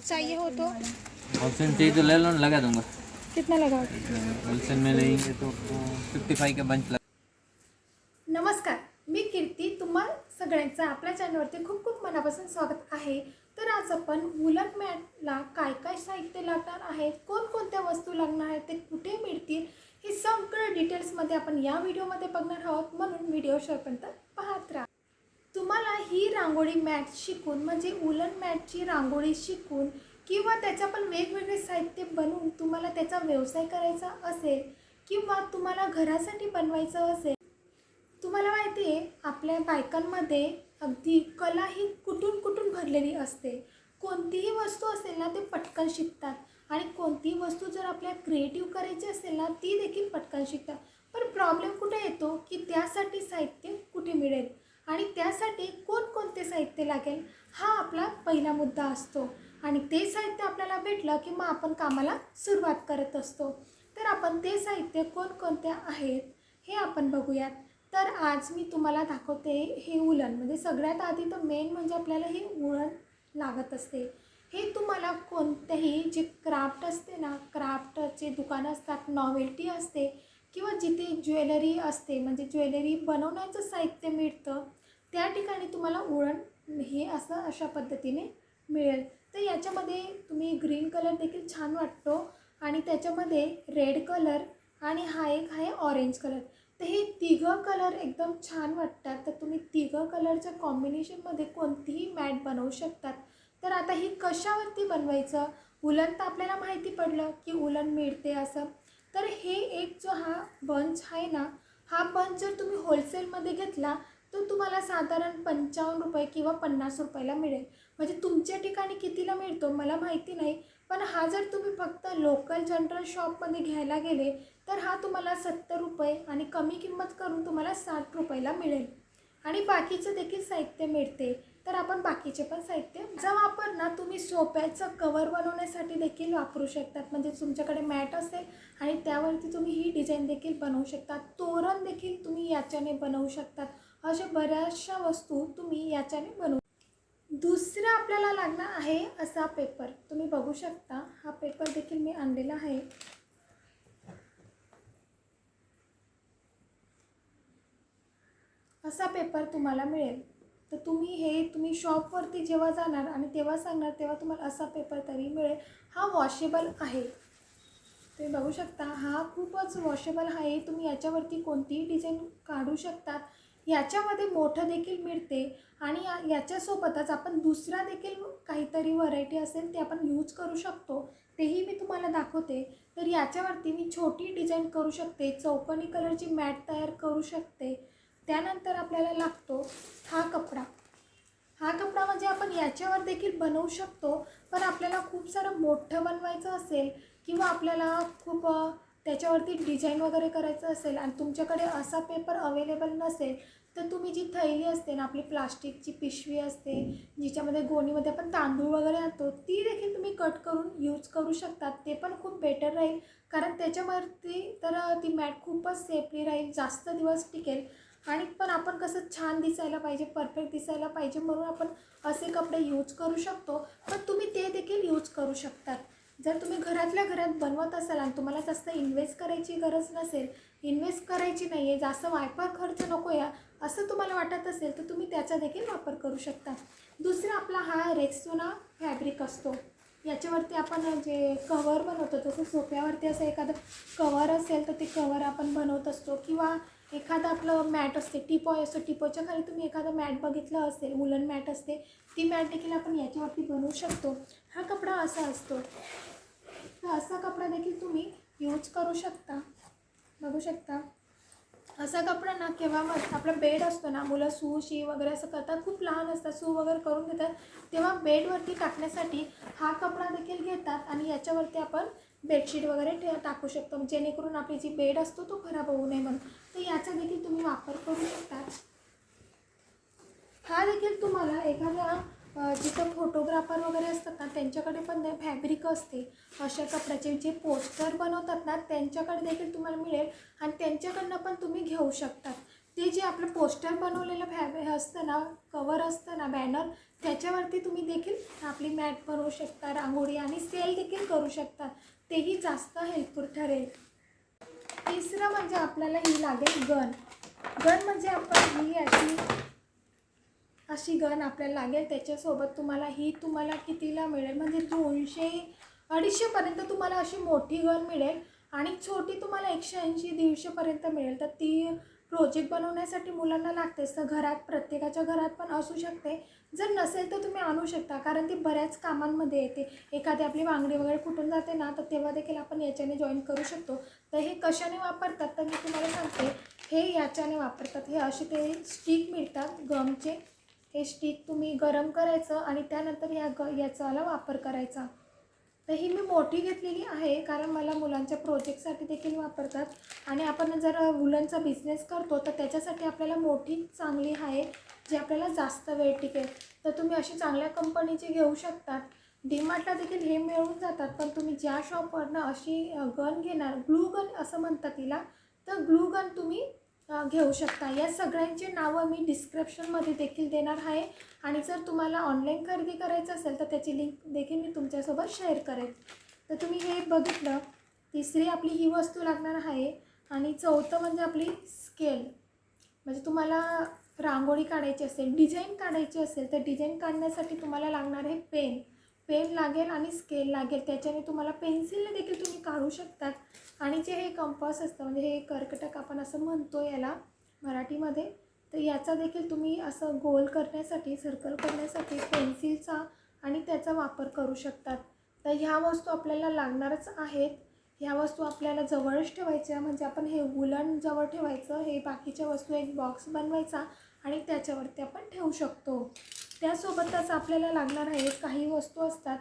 चाहिए हो तो। ऑप्शन चाहिए तो ले लो ना लगा दूंगा। कितना लगा होलसेल में लेंगे तो फिफ्टी फाइव का बंच लगा। नमस्कार मी कीर्ती तुम्हा सगळ्यांचं आपल्या चॅनलवरती खूप खूप मनापासून स्वागत आहे. तर आज आपण वुलन मॅटला काय काय साहित्य लागणार आहे कोणकोणत्या वस्तू लागणार आहेत ते कुठे मिळतील हे सगळं डिटेल्समध्ये आपण या व्हिडिओमध्ये बघणार आहोत. म्हणून व्हिडिओ शेवटपर्यंत तुम्हाला ही रांगोळी मॅट शिकून म्हणजे उलन मॅटची रांगोळी शिकून किंवा त्याचा पण वेगवेगळे साहित्य बनवून तुम्हाला त्याचा व्यवसाय करायचा असेल किंवा तुम्हाला घरासाठी बनवायचं असेल तुम्हाला माहिती आहे आपल्या बायकांमध्ये अगदी कला ही कुठून कुठून भरलेली असते. कोणतीही वस्तू असेल ना ते पटकन शिकतात. आणि कोणतीही वस्तू जर आपल्या क्रिएटिव्ह करायची असेल ना ती देखील पटकन शिकतात. पण प्रॉब्लेम कुठे येतो की त्यासाठी साहित्य कुठे मिळेल? आणि त्यासाठी कोणकोणते साहित्य लागेल हा आपला पहिला मुद्दा असतो. आणि ते साहित्य आपल्याला भेटलं की मग आपण कामाला सुरुवात करत असतो. तर आपण ते साहित्य कोणकोणते आहेत हे आपण बघूयात. तर आज मी तुम्हाला दाखवते हे उलन. म्हणजे सगळ्यात आधी तर मेन म्हणजे आपल्याला हे उलन लागत असते. हे तुम्हाला कोणतेही जे क्राफ्ट असते ना क्राफ्टचे दुकानं असतात नॉवेल्टी असते किंवा जिथे ज्वेलरी असते म्हणजे ज्वेलरी बनवण्याचं साहित्य मिळतं त्या ठिकाणी तुम्हाला वळण हे असं अशा पद्धतीने मिळेल. तर याच्यामध्ये तुम्ही ग्रीन कलर देखील छान वाटतो आणि त्याच्यामध्ये रेड कलर आणि हा एक आहे ऑरेंज कलर. तर हे तिघं कलर एकदम छान वाटतात. तर तुम्ही तिघं कलरच्या कॉम्बिनेशनमध्ये कोणतीही मॅट बनवू शकतात. तर आता ही कशावरती बनवायचं? उलन तर आपल्याला माहिती पडलं की उलन मिळते असं. तर हे एक जो हा बंच आहे ना हा बंच जर तुम्ही होलसेलमध्ये घेतला तर तुम्हाला साधारण पंचावन्न रुपये किंवा पन्नास रुपयाला मिळेल. म्हणजे तुमच्या ठिकाणी कितीला मिळतो मला माहिती नाही पण हा जर तुम्ही फक्त लोकल जनरल शॉपमध्ये घ्यायला गेले तर हा तुम्हाला सत्तर रुपये आणि कमी किंमत करून तुम्हाला साठ रुपयाला मिळेल. आणि बाकीचं देखील साहित्य मिळते. तर आपण बाकीचे पण साहित्य जर वापर ना तुम्ही सोप्याचं कवर बनवण्यासाठी देखील वापरू शकतात. म्हणजे तुमच्याकडे मॅट असेल आणि त्यावरती तुम्ही ही डिझाईन देखील बनवू शकता. तोरण देखील तुम्ही याच्याने बनवू शकतात. अशा बऱ्याचशा वस्तू तुम्ही याच्याने बनवू दुसरं आपल्याला लागणार आहे असा पेपर. तुम्ही बघू शकता हा पेपर देखील मी आणलेला आहे. असा पेपर तुम्हाला मिळेल. तर तुम्ही हे तुम्ही शॉपवरती जेव्हा जाणार आणि तेव्हा सांगणार तेव्हा तुम्हाला असा पेपर तरी मिळेल. हा वॉशेबल आहे. तुम्ही बघू शकता हा खूपच वॉशेबल आहे. तुम्ही याच्यावरती कोणतीही डिझाईन काढू शकतात. याच्यामध्ये मोठं देखील मिळते आणि या याच्यासोबतच आपण दुसरा देखील काहीतरी व्हरायटी असेल ते आपण यूज करू शकतो तेही मी तुम्हाला दाखवते. तर याच्यावरती मी छोटी डिझाईन करू शकते चौकोनी कलरची मॅट तयार करू शकते. त्यानंतर आपल्याला लागतो हा कपडा. हा कपडा म्हणजे आपण याच्यावर देखील बनवू शकतो पण आपल्याला खूप सारं मोठं बनवायचं असेल किंवा आपल्याला खूप त्याच्यावरती डिझाईन वगैरे करायचं असेल आणि तुमच्याकडे असा पेपर अवेलेबल नसेल तर तुम्ही जी थैली असते ना आपली प्लास्टिकची पिशवी असते जिच्यामध्ये गोणीमध्ये आपण तांदूळ वगैरे आणतो ती देखील तुम्ही कट करून यूज करू शकतात. ते पण खूप बेटर राहील. कारण त्याच्यावरती तर ती मॅट खूपच सेफली राहील जास्त दिवस टिकेल. आणि पण आपण कसं छान दिसायला पाहिजे परफेक्ट दिसायला पाहिजे म्हणून आपण असे कपडे यूज करू शकतो. पण तुम्ही ते देखील यूज करू शकतात. जर तुम्ही घरातल्या घरात बनवत असाल आणि तुम्हाला जास्त इन्व्हेस्ट करायची गरज नसेल इन्व्हेस्ट करायची नाही आहे जास्त वायपर खर्च नको या असं तुम्हाला वाटत असेल तर तुम्ही त्याचा देखील वापर करू शकता. दुसरा आपला हा रेक्सोना फॅब्रिक असतो. याच्यावरती आपण जे कवर बनवतो जसं सोफ्यावरती असं एखादं कवर असेल तर ते कवर आपण बनवत असतो. किंवा एखादं आपलं मॅट असते टिपॉय असतो टिपॉयच्या खाली तुम्ही एखादं मॅट बघितलं असेल वुलन मॅट असते ती मॅट देखील आपण याच्यावरती बनवू शकतो. हा कपडा असा असतो. तर असा कपडा देखील तुम्ही यूज करू शकता. बघू शकता. असा कपडा ना केव्हा मग आपला बेड असतो ना मुलं सू शी वगैरे असं करतात खूप लहान असतात सू वगैरे करून घेतात तेव्हा बेडवरती टाकण्यासाठी हा कपडा देखील घेतात आणि याच्यावरती आपण बेडशीट वगैरे ठे टाकू शकतो. जेणेकरून आपली जी बेड असतो तो खराब होऊ नये म्हणून. तर याचा देखील तुम्ही वापर करू शकता हा देखील तुम्हाला एखाद्या जिथं फोटोग्राफर वगैरे असतात ना त्यांच्याकडे पण फॅब्रिक असते. अशा कपड्याचे जे पोस्टर बनवतात ना त्यांच्याकडे देखील तुम्हाला मिळेल आणि त्यांच्याकडनं पण तुम्ही घेऊ शकतात. ते जे आपलं पोस्टर बनवलेलं फॅब असतं ना कवर असतं ना बॅनर त्याच्यावरती तुम्ही देखील आपली मॅट बनवू शकता रांगोळी आणि सेल देखील करू शकता. तेही जास्त हेल्पफुल ठरेल. तिसरं म्हणजे आपल्याला ही लागेल गन. गन म्हणजे आपण ही अशी अशी गन आपल्याला लागेल. त्याच्यासोबत तुम्हाला ही तुम्हाला कितीला मिळेल? म्हणजे दोनशे अडीचशेपर्यंत तुम्हाला अशी मोठी गन मिळेल. आणि छोटी तुम्हाला एकशे ऐंशी दीडशेपर्यंत मिळेल. तर ती प्रोजेक्ट बनवण्यासाठी मुलांना लागतेच तर घरात प्रत्येकाच्या घरात पण असू शकते. जर नसेल तर तुम्ही आणू शकता कारण ती बऱ्याच कामांमध्ये येते. एखादी आपली बांगडी वगैरे कुठून जाते ना तर तेव्हा देखील आपण याच्याने जॉईन करू शकतो. तर हे कशाने वापरतात? तर मी तुम्हाला सांगते. हे याच्याने वापरतात. हे असे ते स्टिक मिळतात. गमचे. हे स्टिक तुम्ही गरम करायचं आणि त्यानंतर या ग याचाला वापर करायचा. तर ही मी मोठी घेतलेली आहे कारण मला मुलांच्या प्रोजेक्टसाठी देखील वापरतात. आणि आपण जर वुलनचा बिझनेस करतो तर त्याच्यासाठी आपल्याला मोठी चांगली आहे जी आपल्याला जास्त वेळ टिकेल. तर तुम्ही अशी चांगल्या कंपनीची घेऊ शकतात. डीमार्टला देखील हे मिळून जातात पण तुम्ही ज्या शॉपवरनं अशी गन घेणार ग्लू गन असं म्हणतात तिला तर ग्लू गन तुम्ही घेऊ शकता. या सगळ्यांची नावं मी डिस्क्रिप्शनमध्ये देखील देणार आहे. आणि जर तुम्हाला ऑनलाईन खरेदी करायचं असेल तर त्याची लिंक देखील मी तुमच्यासोबत शेअर करेन. तर तुम्ही हे बघितलं तिसरी आपली ही वस्तू लागणार आहे. आणि चौथं म्हणजे आपली स्केल म्हणजे तुम्हाला रांगोळी काढायची असेल डिझाईन काढायची असेल तर डिझाईन काढण्यासाठी तुम्हाला लागणार आहे पेन पेन लागेल आणि स्केल लागेल त्याच्याने तुम्हाला पेन्सिलने देखील तुम्ही काढू शकतात. आणि जे हे कंपास असतं म्हणजे हे कर्कटक आपण असं म्हणतो याला मराठीमध्ये तर याचा देखील तुम्ही असं गोल करण्यासाठी सर्कल करण्यासाठी पेन्सिलचा आणि त्याचा वापर करू शकतात. तर ह्या वस्तू आपल्याला लागणारच आहेत. ह्या वस्तू आपल्याला जवळच ठेवायच्या म्हणजे आपण हे वुलन जवळ ठेवायचं हे बाकीच्या वस्तू एक बॉक्स बनवायचा आणि त्याच्यावरती आपण ठेवू शकतो. त्यासोबतच आपल्याला लागणार आहे काही वस्तू असतात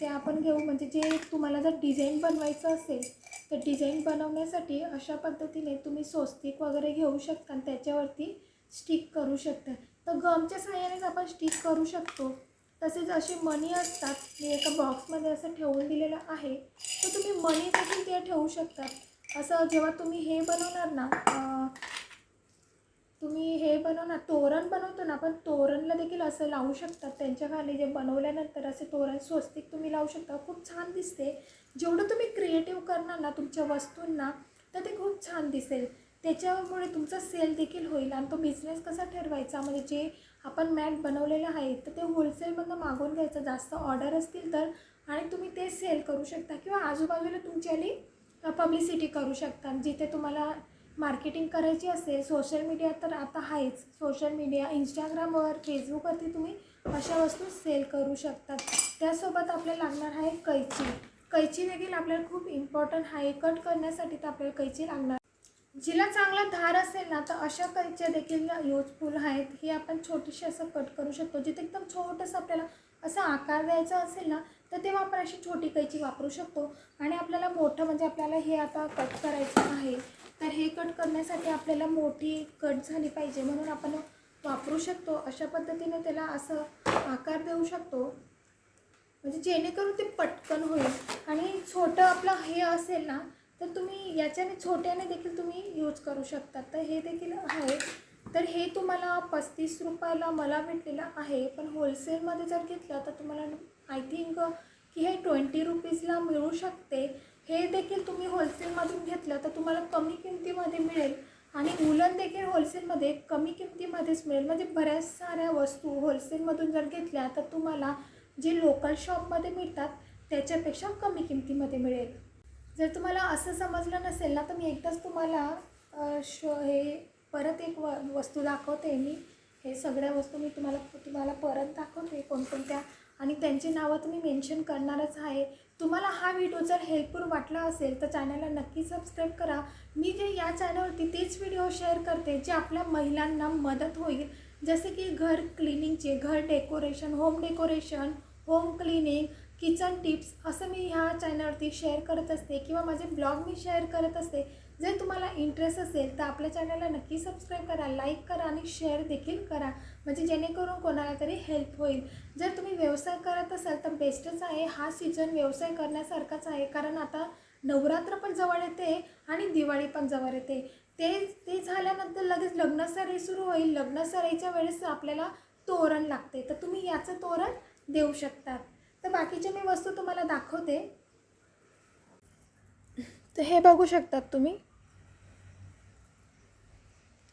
ते आपण घेऊ. म्हणजे जे तुम्हाला जर डिझाईन बनवायचं असेल तर डिझाईन बनवण्यासाठी अशा पद्धतीने तुम्ही स्वस्तिक वगैरे घेऊ शकता आणि त्याच्यावरती स्टिक करू शकता. तर गमच्या सहाय्यानेच आपण स्टिक करू शकतो. तसेच असे मनी असतात मी एका बॉक्समध्ये असं ठेवून दिलेलं आहे. तर तुम्ही मनी देखील ते ठेवू शकतात असं जेव्हा तुम्ही हे बनवणार ना तुम्ही हे बनव ना तोरण बनवतो ना आपण तोरणला देखील असं लावू शकतात. त्यांच्या खाली जे बनवल्यानंतर असे तोरण स्वस्तिक तुम्ही लावू शकता. खूप छान दिसते. जेवढं तुम्ही क्रिएटिव्ह करणार ना तुमच्या वस्तूंना तर ते खूप छान दिसेल. त्याच्यामुळे तुमचा सेल देखील होईल आणि तो बिझनेस कसा ठरवायचा? म्हणजे जे आपण मॅट बनवलेलं आहे तर ते होलसेलमधनं मागवून घ्यायचं. जास्त ऑर्डर असतील तर आणि तुम्ही ते सेल करू शकता. किंवा आजूबाजूला तुमच्याली पब्लिसिटी करू शकता. जिथे तुम्हाला मार्केटिंग करायची असेल सोशल मीडिया तर आता आहेच. सोशल मीडिया इंस्टाग्रामवर फेसबुकवरती तुम्ही अशा वस्तू सेल करू शकतात. त्यासोबत आपल्याला लागणार आहे कैची. कैची देखील आपल्याला खूप इम्पॉर्टंट आहे. कट करण्यासाठी तर आपल्याला कैची लागणार. जिला चांगला धार असेल ना तर अशा कैच्या देखील युजफुल आहेत. हे आपण छोटीशी असं कट करू शकतो. जिथे एकदम छोटंसं आपल्याला असा आकार द्यायचा असेल ना तर तेव्हा आपण अशी छोटी कैची वापरू शकतो. आणि आपल्याला मोठं म्हणजे आपल्याला हे आता कट करायचं आहे. तर हे कट करण्यासाठी आपल्याला मोठी कट झाली पाहिजे. म्हणून आपण वापरू शकतो. अशा पद्धतीने त्याला असं आकार देऊ शकतो. म्हणजे जेणेकरून ते पटकन होईल. आणि छोटं आपलं हे असेल ना तर तुम्ही याच्याने छोट्याने देखील तुम्ही यूज करू शकता. तर हे देखील आहे. तर हे तुम्हाला पस्तीस रुपयाला मला भेटलेलं आहे. पण होलसेलमध्ये जर घेतलं तर तुम्हाला आय थिंक की हे ट्वेंटी रुपीजला मिळू शकते. हे देखील तुम्ही होलसेलमधून तुम्हाला कमी किमतीमध्ये मिळेल आणि उलन देखील होलसेलमध्ये कमी किमतीमध्येच मिळेल. म्हणजे बऱ्याच साऱ्या वस्तू होलसेलमधून जर घेतल्या तर तुम्हाला जे लोकल शॉपमध्ये मिळतात त्याच्यापेक्षा कमी किमतीमध्ये मिळेल. जर तुम्हाला असं समजलं नसेल ना तर मी एकदाच तुम्हाला शो हे परत एक व वस्तू दाखवते मी. हे सगळ्या वस्तू मी तुम्हाला तुम्हाला परत दाखवते. कोणकोणत्या आणि त्यांची नावं तुम्ही मेन्शन करणारच आहे. तुम्हाला हा व्हिडिओ जर हेल्पफुल वाटला असेल तर चॅनलला नक्की सबस्क्राईब करा. मी जे या चॅनलवरती तेच व्हिडिओ शेअर करते जे आपल्या महिलांना मदत होईल. जसे की घर क्लिनिंगचे घर decoration home decoration home cleaning kitchen tips असं मी ह्या चॅनलवरती शेअर करत असते किंवा माझे ब्लॉग मी शेअर करत असते. जर तुम्हाला इंटरेस्ट असेल तर आपल्या चॅनलला नक्की सबस्क्राईब करा लाईक करा आणि शेअर देखील करा. म्हणजे जेणेकरून कोणाला तरी हेल्प होईल. जर तुम्ही व्यवसाय करत असाल तर बेस्टच आहे. हा सीझन व्यवसाय करण्यासारखाच आहे. कारण आता नवरात्र पण जवळ येते आणि दिवाळी पण जवळ येते. ते ते झाल्यानंतर लगेच लग्नसराई सुरू होईल. लग्नसराईच्या वेळेस आपल्याला तोरण लागते. तर तुम्ही याचं तोरण देऊ शकतात तर बाकीच्या मी वस्तू तुम्हाला दाखवते. तर हे बघू शकतात तुम्ही.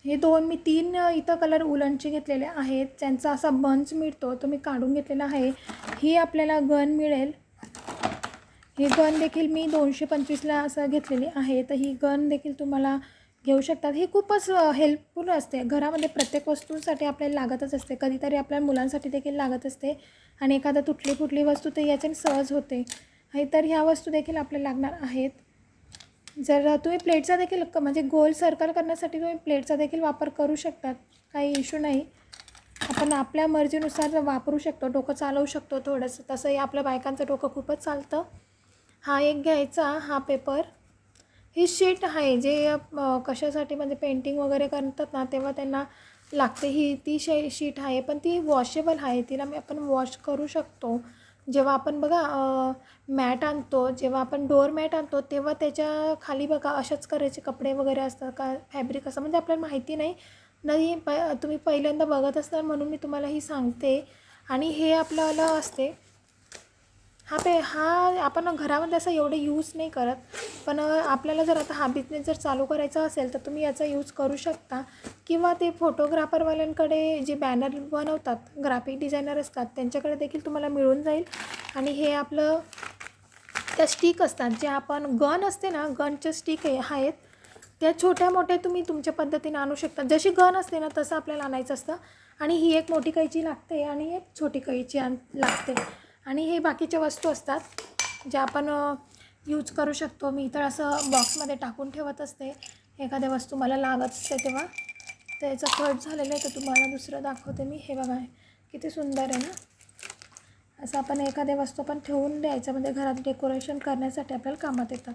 हे दोन मी तीन इथं कलर उलनचे घेतलेले आहेत. त्यांचा असा बंच मिळतो तो मी काढून घेतलेला आहे. ही आपल्याला गन मिळेल. ही गन देखील मी दोनशे पंचवीसला असं घेतलेली आहे. तर ही गन देखील तुम्हाला घेऊ शकतात. ही खूपच हेल्पफुल असते. घरामध्ये प्रत्येक वस्तूसाठी आपल्याला लागतच असते. कधीतरी आपल्या मुलांसाठी देखील लागत असते आणि एखादा तुटली फुटली वस्तू तर याच्याने सहज होते. हे तर ह्या वस्तू देखील आपल्याला लागणार आहेत. जर तुम्ही प्लेटचा देखील क- म्हणजे गोल सर्कल करण्यासाठी तुम्ही प्लेटचा देखील वापर करू शकतात. काही इश्यू नाही. आपण आपल्या मर्जीनुसार वापरू शकतो डोकं चालवू शकतो थोडंसं तसंही आपल्या बायकांचं डोकं खूपच चालतं. हा एक घ्यायचा हा पेपर ही शीट आहे. जे कशासाठी म्हणजे पेंटिंग वगैरे करतात ना तेव्हा त्यांना लागते ही ती शे शीट आहे. पण ती वॉशेबल आहे. तिला मी आपण वॉश करू शकतो. जेव्हा आपण बघा मॅट आणतो जेव्हा आपण डोअर मॅट आणतो तेव्हा त्याच्याखाली बघा अशाच करायचे कपडे वगैरे असतात का फॅब्रिक असं. म्हणजे आपल्याला माहिती नाही. नाही प तुम्ही पहिल्यांदा बघत असणार म्हणून मी तुम्हाला ही सांगते. आणि हे आपल्याला असते. हा पे हा आपण घरामध्ये असं एवढं यूज नाही करत. पण आपल्याला जर आता हा बिझनेस जर चालू करायचा असेल तर तुम्ही याचा यूज करू शकता. किंवा ते फोटोग्राफरवाल्यांकडे जे बॅनर बनवतात ग्राफिक डिझायनर असतात त्यांच्याकडे देखील तुम्हाला मिळून जाईल. आणि हे आपलं त्या स्टिक असतात जे आपण गन असते ना गनचे स्टिक हे आहेत. त्या छोट्या मोठ्या तुम्ही तुमच्या पद्धतीने आणू शकता. जशी गन असते ना तसं आपल्याला आणायचं असतं. आणि ही एक मोठी कैची लागते आणि एक छोटी कैची आण लागते. आणि हे बाकीच्या वस्तू असतात ज्या आपण यूज करू शकतो. मी तर असं बॉक्समध्ये टाकून ठेवत असते. एखाद्या वस्तू मला लागत असते तेव्हा. त्याचं कट झालेलं आहे तर तुम्हाला दुसरं दाखवते मी. हे बघा किती सुंदर आहे ना? असं आपण एखाद्या वस्तू आपण ठेवून द्यायचं. म्हणजे घरात डेकोरेशन करण्यासाठी आपल्याला कामात येतात.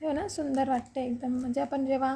हो ना सुंदर वाटते एकदम. म्हणजे आपण जेव्हा